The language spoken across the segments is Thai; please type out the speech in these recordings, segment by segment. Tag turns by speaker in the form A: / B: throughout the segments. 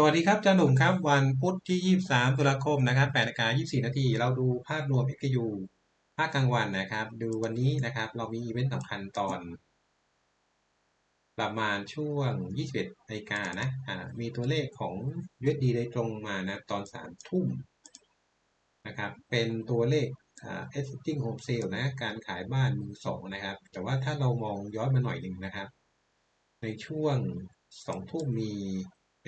A: สวัสดีครับจารย์หนุ่มครับ วันพุธที่ 23 ตุลาคมนะครับ8นาฬิกา24 นาที เราดูภาพรวม XU ภาคกลางวันนะครับ ดูวันนี้นะครับ เรามีอีเวนต์สำคัญตอน ประมาณช่วง 21นาฬิกานะอ่ามีตัวเลขของ USD ได้ตรงมานะตอน 3 ทุ่มนะครับ เป็นตัวเลขอ่า existing home sale นะ การขายบ้านมือสองนะครับ แต่ว่าถ้าเรามองย้อนมาหน่อยหนึ่งนะครับ ในช่วง 2 ทุ่มมี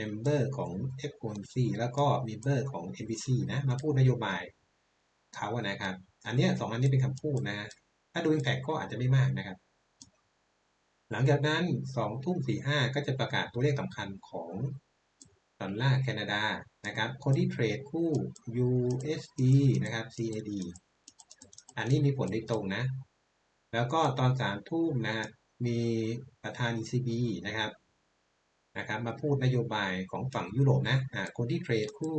A: เมมเบอร์ของ F1C แล้วก็เมมเบอร์ของ NBC นะมาพูดนโยบายเขาอะนะครับ อันนี้สองอันนี้เป็นคำพูดนะถ้าดู Impact ก็อาจจะไม่มากนะครับ หลังจากนั้นสองทุ่มสี่ห้าก็จะประกาศตัวเลขสำคัญของดอลลาร์แคนาดานะครับ คนที่เทรดคู่ USD นะครับ CAD อันนี้มีผลโดยตรงนะ แล้วก็ตอนสามทุ่มนะฮะมีประธาน ECB นะครับ นะครับมาพูดนโยบายของฝั่งยุโรปนะอ่าคนที่เทรดคู่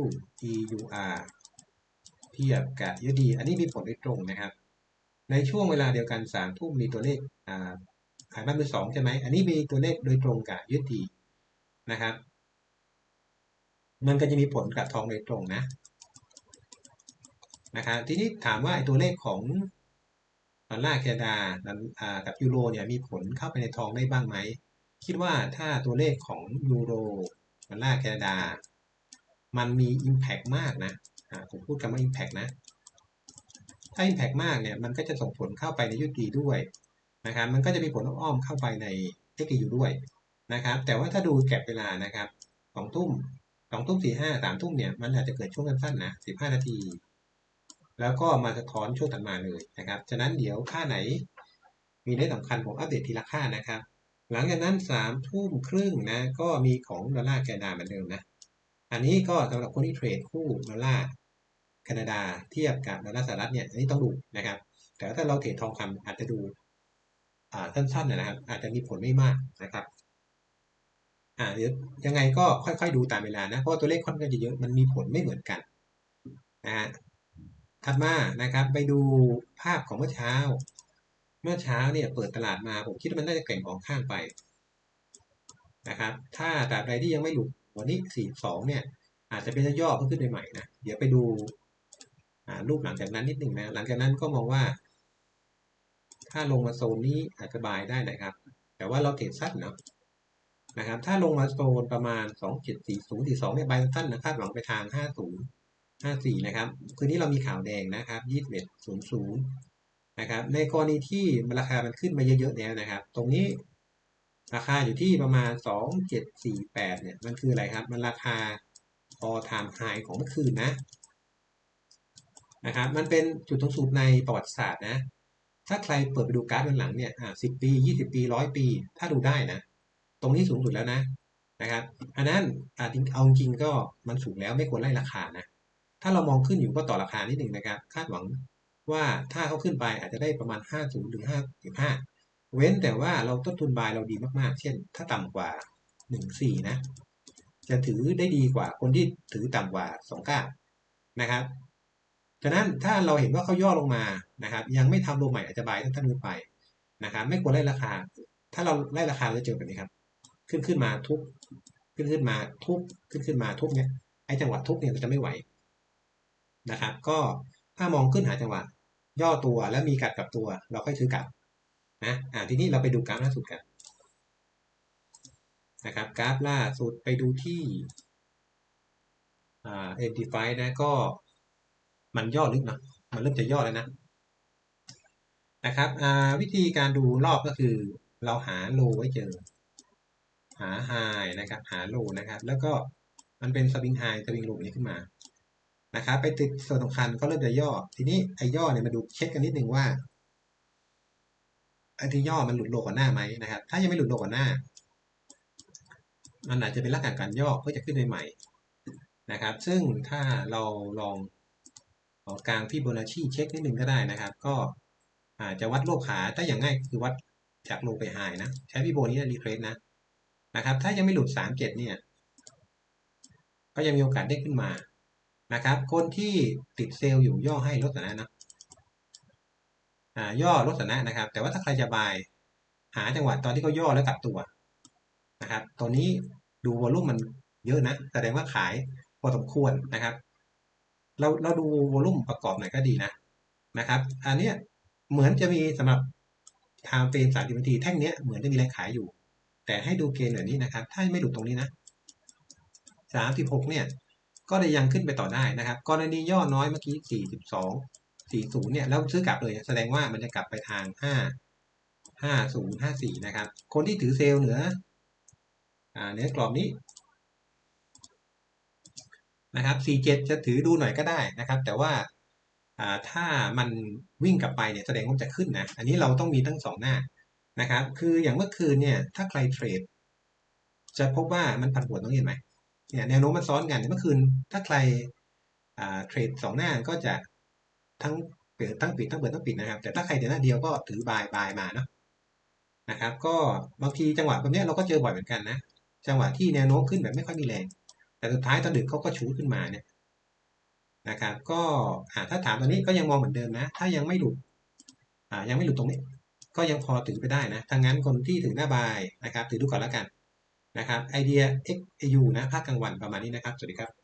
A: EUR เทียบกับ USD อันนี้มีผลโดยตรงนะครับ ในช่วงเวลาเดียวกันสามทุ่มมีตัวเลขอ่าขายบ้านมือสองใช่ไหม อันนี้มีตัวเลขโดยตรงกับ USD นะครับ มันก็จะมีผลกับทองโดยตรงนะนะครับทีนี้ถามว่าไอ้ตัวเลขของดอลลาร์แคนาดาอ่ากับยูโรเนี่ยมีผลเข้าไปในทองได้บ้างไหม คิดว่าถ้าตัวเลขของยูโรดอลลาร์แคนาดา มันมี Impact มากนะผมพูดคำว่า Impact นะ ถ้า Impact มากเนี่ย มันก็จะส่งผลเข้าไปในยุดีด้วยนะครับ มันก็จะมีผลอ้อมเข้าไปใน XU ด้วยนะครับ แต่ว่าถ้าดูแก็บเวลานะครับสองทุ่มสองทุ่มสี่ห้าสามทุ่มเนี่ย มันอาจจะเกิดช่วงสั้นๆนะสิบห้านาที แล้วก็มาสะท้อนช่วงถัดมาเลยนะครับ ฉะนั้นเดี๋ยวค่าไหนมีได้สำคัญผมอัปเดตทีละค่านะครับ หลังจากนั้นสามทุ่มครึ่งนะ ก็มีของดอลลาร์แคนาดาเหมือนเดิมนะ อันนี้ก็สำหรับคนที่เทรดคู่ดอลลาร์แคนาดาเทียบกับดอลลาร์สหรัฐเนี่ยอันนี้ต้องดูนะครับ แต่ถ้าเราเทรดทองคำอาจจะดูสั้นๆนะครับ อาจจะมีผลไม่มากนะครับอ่าเดี๋ยวยังไงก็ค่อยๆดูตามเวลานะ เพราะตัวเลขค่อนข้างจะเยอะมันมีผลไม่เหมือนกันนะฮะถัดมานะครับ ไปดูภาพของเมื่อเช้า เมื่อเช้าเนี่ยเปิดตลาดมาผมคิดว่ามันน่าจะแกว่งออกข้างไปนะครับ ถ้าตราบใดที่ยังไม่หลุดวันนี้สี่สองเนี่ย อาจจะเป็นย่อเพิ่มขึ้นใหม่นะ เดี๋ยวไปดูรูปหลังจากนั้นนิดหนึ่งนะ หลังจากนั้นก็มองว่า ถ้าลงมาโซนนี้อาจจะบายได้นะครับ แต่ว่าเราเทรดสั้นเนาะนะครับ ถ้าลงมาโซนประมาณสองเจ็ดสี่ศูนย์สี่สองเนี่ยบายสั้นนะคาดหวังไปทางห้าศูนย์ห้าสี่นะครับ คืนนี้เรามีข่าวแดงนะครับยี่สิบเอ็ดศู นะครับในกรณีที่ราคามันขึ้นมาเยอะๆแล้วนะครับ ตรงนี้ราคาอยู่ที่ประมาณสองเจ็ดสี่แปดเนี่ย มันคืออะไรครับ มันราคา all time high ของเมื่อคืนนะนะครับ มันเป็นจุดสูงสุดในประวัติศาสตร์นะ ถ้าใครเปิดไปดูกราฟด้านหลังเนี่ย อ่าสิบปียี่สิบปีร้อยปี ถ้าดูได้นะ ตรงนี้สูงสุดแล้วนะ นะครับ อันนั้นอาจเอาจริงก็มันสูงแล้วไม่ควรไล่ราคานะ ถ้าเรามองขึ้นอยู่ก็ต่อราคานิดหนึ่งนะครับ คาดหวัง ว่าถ้าเขาขึ้นไปอาจจะได้ประมาณ 50ถึง5 5 เว้นแต่ว่าเราต้นทุนบายเราดีมากๆ เช่น ถ้าต่ำกว่า 14 นะ จะถือได้ดีกว่าคนที่ถือต่ำกว่า29นะครับฉะนั้นถ้าเราเห็นว่าเขาย่อลงมานะครับ ยังไม่ทำโลใหม่อาจจะบายท่านท่านไปนะครับไม่ควรไล่ราคา ถ้าเราไล่ราคาเราจะเจอแบบนี้ครับ ขึ้นขึ้นมาทุบขึ้นขึ้นมาทุบขึ้นขึ้นมาทุบเนี่ยไอ้จังหวะทุบเนี่ยจะไม่ไหวนะครับ ก็ ถ้ามองขึ้นหาจังหวะ ย่อตัวแล้วมีกัดกับตัว เราค่อยซื้อกลับนะอ่าทีนี้เราไปดูกราฟล่าสุดกันนะครับกราฟล่าสุดไปดูที่อ่าเอ็นดีไฟนะก็มันย่อลึกนะมันเริ่มจะย่อแล้วนะนะครับอ่าวิธีการดูรอบก็คือเราหาโลไว้เจอ หาไฮนะครับ หาโลนะครับ แล้วก็มันเป็นสวิงไฮสวิงโลนี้ขึ้นมา นะครับไปติดส่วนสำคัญก็เริ่มจะย่อ ทีนี้ไอ้ย่อเนี่ยมาดูเช็คกันนิดนึงว่าไอ้ที่ย่อมันหลุดโลก่อนหน้าไหมนะครับ ถ้ายังไม่หลุดโลก่อนหน้า มันอาจจะเป็นลักษณะการย่อเพื่อจะขึ้นใหม่นะครับ ซึ่งถ้าเราลองเอากลางพี่โบนาชีเช็คนิดนึงก็ได้นะครับ ก็อาจจะวัดโลขาถ้าอย่างง่ายคือวัดจากโลไปไฮนะ ใช้พี่โบนี้รีเทรสนะนะครับ ถ้ายังไม่หลุดสามเจ็ดเนี่ย ก็ยังมีโอกาสได้ขึ้นมา นะครับ คนที่ติดเซลล์อยู่ย่อให้ลดสถานะนะย่อลดสถานะนะครับ แต่ว่าถ้าใครจะบายหาจังหวะตอนที่เขาย่อแล้วกลับตัวนะครับตัวนี้ดูวอลุ่มมันเยอะนะแสดงว่าขายพอสมควรนะครับ เราเราดูวอลุ่มประกอบหน่อยก็ดีนะนะครับ อันเนี้ยเหมือนจะมีสำหรับไทม์เฟรมสามสิบนาทีแท่งเนี้ยเหมือนจะมีแรงขายอยู่ แต่ให้ดูเกณฑ์แบบนี้นะครับ ถ้าไม่หลุดตรงนี้นะสามสิบหกเนี่ย ก็ได้ยังขึ้นไปต่อได้นะครับ กรณีย่อน้อยเมื่อกี้สี่สิบสองสี่ศูนย์เนี่ยแล้วซื้อกลับเลย แสดงว่ามันจะกลับไปทางห้าห้าศูนย์ห้าสี่นะครับ คนที่ถือเซลล์เหนืออ่าเหนือกรอบนี้นะครับ 47 จะถือดูหน่อยก็ได้นะครับ แต่ว่าถ้ามันวิ่งกลับไปเนี่ยแสดงว่าจะขึ้นนะ อันนี้เราต้องมีทั้งสองหน้านะครับ คืออย่างเมื่อคืนเนี่ย ถ้าใครเทรดจะพบว่ามันผันผวนต้องเห็นไหม เนี่ยแนวโน้มมันซ้อนกันเมื่อคืนถ้าใครเทรดสองหน้าก็จะทั้งเปิดทั้งปิดทั้งเปิดทั้งปิดนะครับ แต่ถ้าใครเดียวหน้าเดียวก็ถือบายบายมาเนาะนะครับ ก็บางทีจังหวะแบบนี้เราก็เจอบ่อยเหมือนกันนะจังหวะที่แนวโน้มขึ้นแบบไม่ค่อยมีแรง แต่สุดท้ายตอนดึกเขาก็ชูขึ้นมาเนี่ยนะครับ ก็ถ้าถามตอนนี้ก็ยังมองเหมือนเดิมนะ ถ้ายังไม่หลุดยังไม่หลุดตรงนี้ ก็ยังพอถือไปได้นะทางนั้นคนที่ถือหน้าบายนะครับถือดูก่อนแล้วกัน นะครับไอเดีย XAU นะภาคกลางวันประมาณนี้นะครับ สวัสดีครับ